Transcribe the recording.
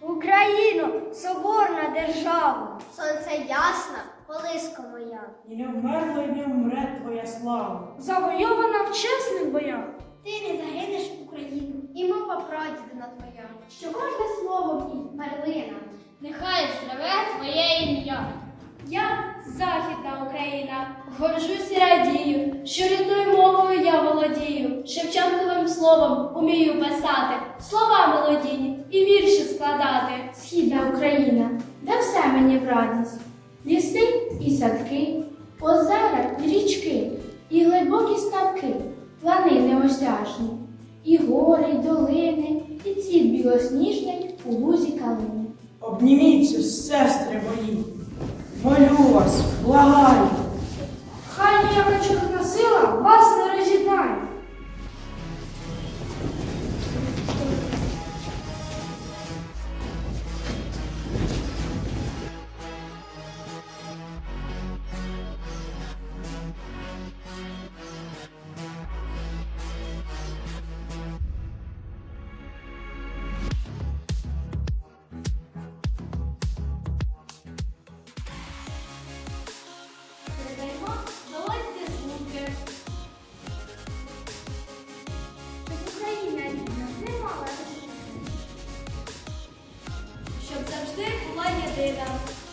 Україно, соборна держава. Сонце ясна, колиска моя. І не вмерла, і не вмре твоя слава. Завойована в чесних боях. Ти не загинеш Україну, і мова прадідина твоя, що кожне слово в ній перлина. Нехай живе твоє ім'я. Я Західна Україна, горжусь і радію, що рідною мовою я володію, Шевченковим словом умію писати, слова мелодійні і складати. Східна Україна, де все мені в радість. Ліси і садки, озера і річки, і глибокі ставки, плани неосяжні, і гори, й долини, і цвіт білосніжний у лузі калини. Обніміться, сестри мої. Молю вас, благаю. Хай ніяка Paalam.